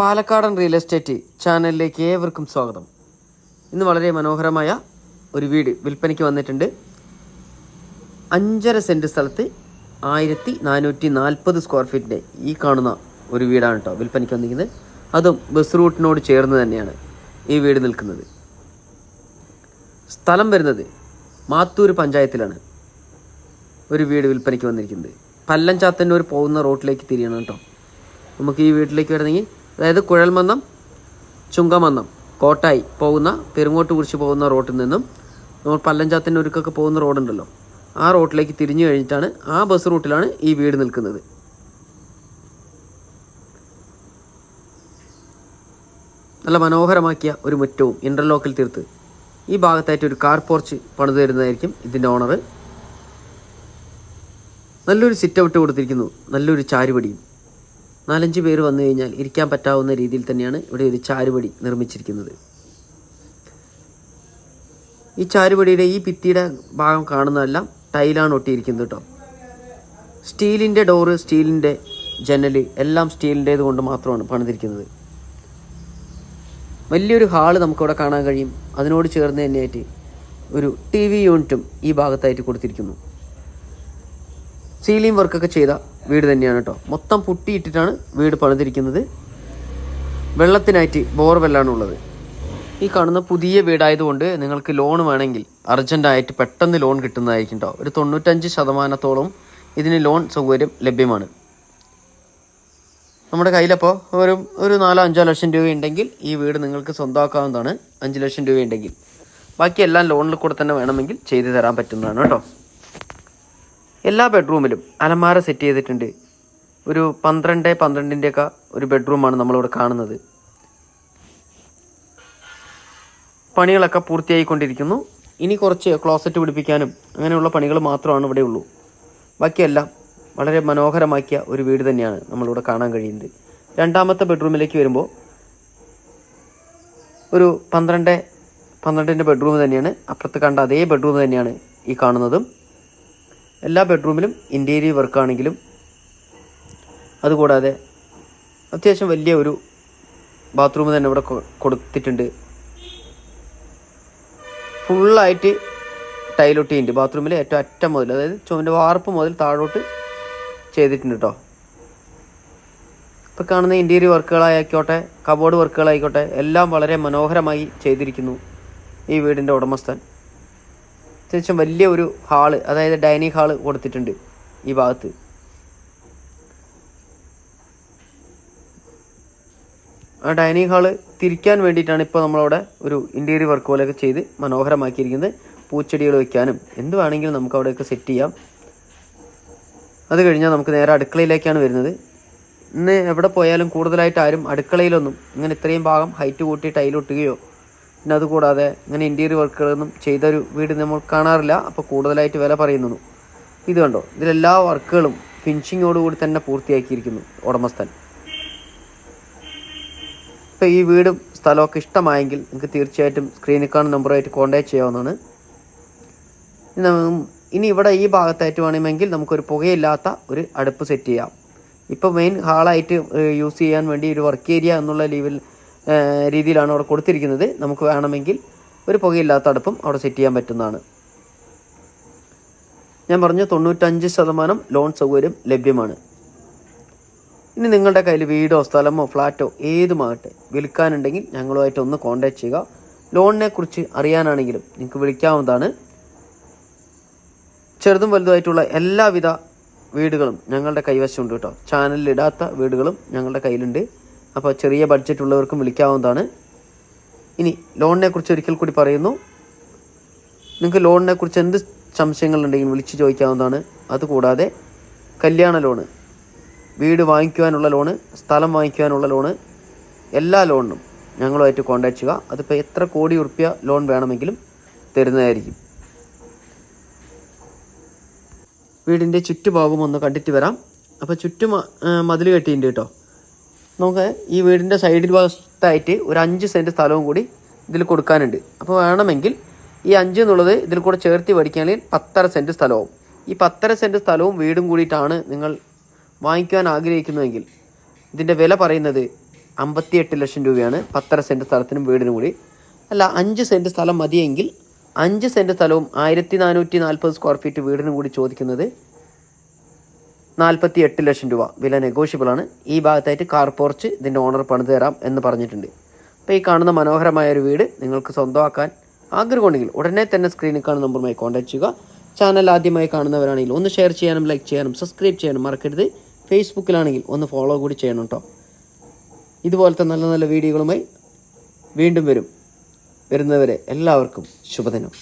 പാലക്കാടൻ real estate ചാനലിലേക്ക് ഏവർക്കും സ്വാഗതം. ഇന്ന് വളരെ മനോഹരമായ ഒരു വീട് വിൽപ്പനയ്ക്ക് വന്നിട്ടുണ്ട്. അഞ്ചര സെന്റ് സ്ഥലത്ത് ആയിരത്തി നാനൂറ്റി നാൽപ്പത് സ്ക്വയർ ഫീറ്റിന്റെ ഈ കാണുന്ന ഒരു വീടാണ് കേട്ടോ വിൽപ്പനയ്ക്ക് വന്നിരിക്കുന്നത്. അതും ബസ് റൂട്ടിനോട് ചേർന്ന് തന്നെയാണ് ഈ വീട് നിൽക്കുന്നത്. സ്ഥലം വരുന്നത് മാത്തൂർ പഞ്ചായത്തിലാണ് ഒരു വീട് വിൽപ്പനയ്ക്ക് വന്നിരിക്കുന്നത്. പല്ലഞ്ചാത്തന്നൂർ പോകുന്ന റോട്ടിലേക്ക് തിരിയണം കേട്ടോ നമുക്ക് ഈ വീട്ടിലേക്ക് വരണമെങ്കിൽ അതായത് കുഴൽമന്നം ചുങ്കമന്നം കോട്ടായി പോകുന്ന പെരുങ്ങോട്ട് കുറിച്ച് പോകുന്ന റോട്ടിൽ നിന്നും നമ്മൾ പല്ലഞ്ചാത്തിന്റെ പല്ലഞ്ചാത്തന്നൂർക്കൊക്കെ പോകുന്ന റോഡുണ്ടല്ലോ. ആ റോട്ടിലേക്ക് തിരിഞ്ഞു കഴിഞ്ഞിട്ടാണ് ആ ബസ് റൂട്ടിലാണ് ഈ വീട് നിൽക്കുന്നത്. നല്ല മനോഹരമാക്കിയ ഒരു മുറ്റവും ഇന്റർലോക്കിൽ തീർത്ത് ഈ ഭാഗത്തായിട്ട് ഒരു കാർ പോർച്ച് പണിത് തരുന്നതായിരിക്കും ഇതിന്റെ ഓണർ നല്ലൊരു സിറ്റ് ഔട്ട് കൊടുത്തിരിക്കുന്നു. നല്ലൊരു ചാരുപടിയും. നാലഞ്ച് പേര് വന്നു കഴിഞ്ഞാൽ ഇരിക്കാൻ പറ്റാവുന്ന രീതിയിൽ തന്നെയാണ് ഇവിടെ ഒരു ചാരുപടി നിർമ്മിച്ചിരിക്കുന്നത്. ഈ ചാരുപടിയുടെ ഈ ഭിത്തിയുടെ ഭാഗം കാണുന്നതെല്ലാം ടൈലാണ് ഒട്ടിയിരിക്കുന്നത് കേട്ടോ. സ്റ്റീലിന്റെ ഡോറ് സ്റ്റീലിന്റെ ജനൽ എല്ലാം സ്റ്റീലിന്റേത് കൊണ്ട് മാത്രമാണ് പണിതിരിക്കുന്നത്. വലിയൊരു ഹാൾ നമുക്കിവിടെ കാണാൻ കഴിയും. അതിനോട് ചേർന്ന് തന്നെയായിട്ട് ഒരു ടി വി യൂണിറ്റും ഈ ഭാഗത്തായിട്ട് കൊടുത്തിരിക്കുന്നു. സീലിംഗ് വർക്കൊക്കെ ചെയ്ത വീട് തന്നെയാണ് കേട്ടോ മൊത്തം പുട്ടിയിട്ടിട്ടാണ് വീട് പണിതിരിക്കുന്നത്. വെള്ളത്തിനായിട്ട് ബോർവെല്ലാണ് ഉള്ളത് ഈ കാണുന്ന പുതിയ വീടായതുകൊണ്ട് നിങ്ങൾക്ക് ലോൺ വേണമെങ്കിൽ അർജന്റായിട്ട് പെട്ടെന്ന് ലോൺ കിട്ടുന്നതായിരിക്കും കേട്ടോ ഒരു തൊണ്ണൂറ്റഞ്ച് ശതമാനത്തോളം ഇതിന് ലോൺ സൗകര്യം ലഭ്യമാണ്. നമ്മുടെ കയ്യിലപ്പോൾ ഒരു ഒരു നാലോ അഞ്ചോ ലക്ഷം രൂപ ഉണ്ടെങ്കിൽ ഈ വീട് നിങ്ങൾക്ക് സ്വന്തമാക്കാവുന്നതാണ് അഞ്ച് ലക്ഷം രൂപ ഉണ്ടെങ്കിൽ ബാക്കി എല്ലാം ലോണിൽ കൂടെ തന്നെ വേണമെങ്കിൽ ചെയ്തു തരാൻ പറ്റുന്നതാണ് കേട്ടോ എല്ലാ ബെഡ്റൂമിലും അലമാര സെറ്റ് ചെയ്തിട്ടുണ്ട്. ഒരു പന്ത്രണ്ട് പന്ത്രണ്ടിന്റെയൊക്കെ ഒരു ബെഡ്റൂമാണ് നമ്മളിവിടെ കാണുന്നത്. പണികളൊക്കെ പൂർത്തിയായിക്കൊണ്ടിരിക്കുന്നു. ഇനി കുറച്ച് ക്ലോസറ്റ് പിടിപ്പിക്കാനും അങ്ങനെയുള്ള പണികൾ മാത്രമാണ് ഇവിടെ ഉള്ളൂ. ബാക്കിയെല്ലാം വളരെ മനോഹരമാക്കിയ ഒരു വീട് തന്നെയാണ് നമ്മളിവിടെ കാണാൻ കഴിയുന്നത്. രണ്ടാമത്തെ ബെഡ്റൂമിലേക്ക് വരുമ്പോൾ ഒരു പന്ത്രണ്ട് പന്ത്രണ്ടിന്റെ ബെഡ്റൂം തന്നെയാണ്. അപ്പുറത്ത് കണ്ട അതേ ബെഡ്റൂം തന്നെയാണ് ഈ കാണുന്നതും. എല്ലാ ബെഡ്റൂമിലും ഇന്റീരിയർ വർക്കാണെങ്കിലും അതുകൂടാതെ അത്യാവശ്യം വലിയ ഒരു ബാത്റൂം തന്നെ ഇവിടെ കൊടുത്തിട്ടുണ്ട്. ഫുള്ളായിട്ട് ടൈലൊട്ടിയുണ്ട് ബാത്റൂമിൽ ഏറ്റവും അറ്റം മുതൽ അതായത് ചുവന്റെ വാർപ്പ് മുതൽ താഴോട്ട് ചെയ്തിട്ടുണ്ട് കേട്ടോ ഇപ്പോൾ കാണുന്ന ഇന്റീരിയർ വർക്കുകളായിക്കോട്ടെ കബോർഡ് വർക്കുകളായിക്കോട്ടെ എല്ലാം വളരെ മനോഹരമായി ചെയ്തിരിക്കുന്നു ഈ വീടിന്റെ ഉടമസ്ഥൻ. അത്യാവശ്യം വലിയ ഒരു ഹാൾ അതായത് ഡൈനിങ് ഹാൾ കൊടുത്തിട്ടുണ്ട് ഈ ഭാഗത്ത്. ആ ഡൈനിങ് ഹാൾ തിരിക്കാൻ വേണ്ടിയിട്ടാണ് ഇപ്പോൾ നമ്മളവിടെ ഒരു ഇന്റീരിയർ വർക്ക് പോലെയൊക്കെ ചെയ്ത് മനോഹരമാക്കിയിരിക്കുന്നത്. പൂച്ചെടികൾ വെക്കാനും എന്ത് വേണമെങ്കിലും നമുക്ക് അവിടെയൊക്കെ സെറ്റ് ചെയ്യാം. അത് കഴിഞ്ഞാൽ നമുക്ക് നേരെ അടുക്കളയിലേക്കാണ് വരുന്നത്. ഇന്ന് എവിടെ പോയാലും കൂടുതലായിട്ട് ആരും അടുക്കളയിലൊന്നും ഇങ്ങനെ ഇത്രയും ഭാഗം ഹൈറ്റ് കൂട്ടി ടൈലൊട്ടുകയോ പിന്നെ അതുകൂടാതെ ഇങ്ങനെ ഇന്റീരിയർ വർക്കുകളൊന്നും ചെയ്തൊരു വീട് നമ്മൾ കാണാറില്ല. അപ്പോൾ കൂടുതലായിട്ട് വില പറയുന്നു ഇത് കണ്ടോ? ഇതിലെല്ലാ വർക്കുകളും ഫിനിഷിങ്ങോടുകൂടി തന്നെ പൂർത്തിയാക്കിയിരിക്കുന്നു ഉടമസ്ഥൻ. ഇപ്പോൾ ഈ വീടും സ്ഥലമൊക്കെ ഇഷ്ടമായെങ്കിൽ നിങ്ങൾക്ക് തീർച്ചയായിട്ടും സ്ക്രീനിൽ കാണുന്ന നമ്പറുമായിട്ട് കോൺടാക്ട് ചെയ്യാവുന്നതാണ്. ഇനി ഇവിടെ ഈ ഭാഗത്തായിട്ട് വേണമെങ്കിൽ നമുക്കൊരു പുകയില്ലാത്ത ഒരു അടുപ്പ് സെറ്റ് ചെയ്യാം. ഇപ്പോൾ മെയിൻ ഹാളായിട്ട് യൂസ് ചെയ്യാൻ വേണ്ടി ഒരു വർക്ക് ഏരിയ എന്നുള്ള ലെവൽ രീതിയിലാണ് അവിടെ കൊടുത്തിരിക്കുന്നത്. നമുക്ക് വേണമെങ്കിൽ ഒരു പുകയില്ലാത്ത അടുപ്പും അവിടെ സെറ്റ് ചെയ്യാൻ പറ്റുന്നതാണ്. ഞാൻ പറഞ്ഞു തൊണ്ണൂറ്റഞ്ച് ശതമാനം ലോൺ സൗകര്യം ലഭ്യമാണ്. ഇനി നിങ്ങളുടെ കയ്യിൽ വീടോ സ്ഥലമോ ഫ്ലാറ്റോ ഏതുമാകട്ടെ വിൽക്കാനുണ്ടെങ്കിൽ ഞങ്ങളുമായിട്ട് ഒന്ന് കോൺടാക്ട് ചെയ്യുക. ലോണിനെ കുറിച്ച് അറിയാനാണെങ്കിലും നിങ്ങൾക്ക് വിളിക്കാവുന്നതാണ്. ചെറുതും വലുതുമായിട്ടുള്ള എല്ലാവിധ വീടുകളും ഞങ്ങളുടെ കൈവശമുണ്ട് കേട്ടോ. ചാനലിൽ ഇടാത്ത വീടുകളും ഞങ്ങളുടെ കയ്യിലുണ്ട്. അപ്പോൾ ചെറിയ ബഡ്ജറ്റ് ഉള്ളവർക്കും വിളിക്കാവുന്നതാണ്. ഇനി ലോണിനെ കുറിച്ച് ഒരിക്കൽ കൂടി പറയുന്നു. നിങ്ങൾക്ക് ലോണിനെ കുറിച്ച് എന്ത് സംശയങ്ങളുണ്ടെങ്കിലും വിളിച്ച് ചോദിക്കാവുന്നതാണ്. അതുകൂടാതെ കല്യാണ ലോണ് വീട് വാങ്ങിക്കുവാനുള്ള ലോണ് സ്ഥലം വാങ്ങിക്കുവാനുള്ള ലോണ് എല്ലാ ലോണിനും ഞങ്ങളുമായിട്ട് കോൺടാക്ട് ചെയ്യുക. അതിപ്പോൾ എത്ര കോടി ഉറുപ്പ്യ ലോൺ വേണമെങ്കിലും തരുന്നതായിരിക്കും. വീടിന്റെ ചുറ്റുഭാഗം ഒന്ന് കണ്ടിട്ട് വരാം. അപ്പോൾ ചുറ്റും മതിൽ കെട്ടിയിട്ടുണ്ട് കേട്ടോ. നമുക്ക് ഈ വീടിന്റെ സൈഡിൽ ഭാഗത്തായിട്ട് ഒരു അഞ്ച് സെന്റ് സ്ഥലവും കൂടി ഇതിൽ കൊടുക്കാനുണ്ട്. അപ്പോൾ വേണമെങ്കിൽ ഈ അഞ്ച് എന്നുള്ളത് ഇതിൽ കൂടെ ചേർത്ത് പഠിക്കുകയാണെങ്കിൽ പത്തര സെന്റ് സ്ഥലവും. ഈ പത്തര സെന്റ് സ്ഥലവും വീടും കൂടിയിട്ടാണ് നിങ്ങൾ വാങ്ങിക്കുവാൻ ആഗ്രഹിക്കുന്നതെങ്കിൽ ഇതിന്റെ വില പറയുന്നത് അമ്പത്തിയെട്ട് ലക്ഷം രൂപയാണ്. പത്തര സെന്റ് സ്ഥലത്തിനും വീടിനും കൂടി. അല്ല അഞ്ച് സെന്റ് സ്ഥലം മതിയെങ്കിൽ അഞ്ച് സെന്റ് സ്ഥലവും ആയിരത്തി നാനൂറ്റി നാൽപ്പത് സ്ക്വയർ ഫീറ്റ് വീടിനും കൂടി ചോദിക്കുന്നത് നാൽപ്പത്തി എട്ട് ലക്ഷം രൂപ വില നെഗോഷ്യബിൾ ആണ്. ഈ ഭാഗത്തായിട്ട് കാർ പോർച്ച് ഇതിന്റെ ഓണർ പണിത് തരാം എന്ന് പറഞ്ഞിട്ടുണ്ട്. അപ്പോൾ ഈ കാണുന്ന മനോഹരമായ ഒരു വീട് നിങ്ങൾക്ക് സ്വന്തമാക്കാൻ ആഗ്രഹമുണ്ടെങ്കിൽ ഉടനെ തന്നെ സ്ക്രീനിൽ കാണുന്ന നമ്പറുമായി കോൺടാക്ട് ചെയ്യുക. ചാനൽ ആദ്യമായി കാണുന്നവരാണെങ്കിൽ ഒന്ന് ഷെയർ ചെയ്യാനും ലൈക്ക് ചെയ്യാനും സബ്സ്ക്രൈബ് ചെയ്യാനും മറക്കരുത്. ഫേസ്ബുക്കിലാണെങ്കിൽ ഒന്ന് ഫോളോ കൂടി ചെയ്യണം കേട്ടോ ഇതുപോലത്തെ നല്ല നല്ല വീഡിയോകളുമായി വീണ്ടും വരും. വരുന്നവരെ എല്ലാവർക്കും ശുഭദിനം.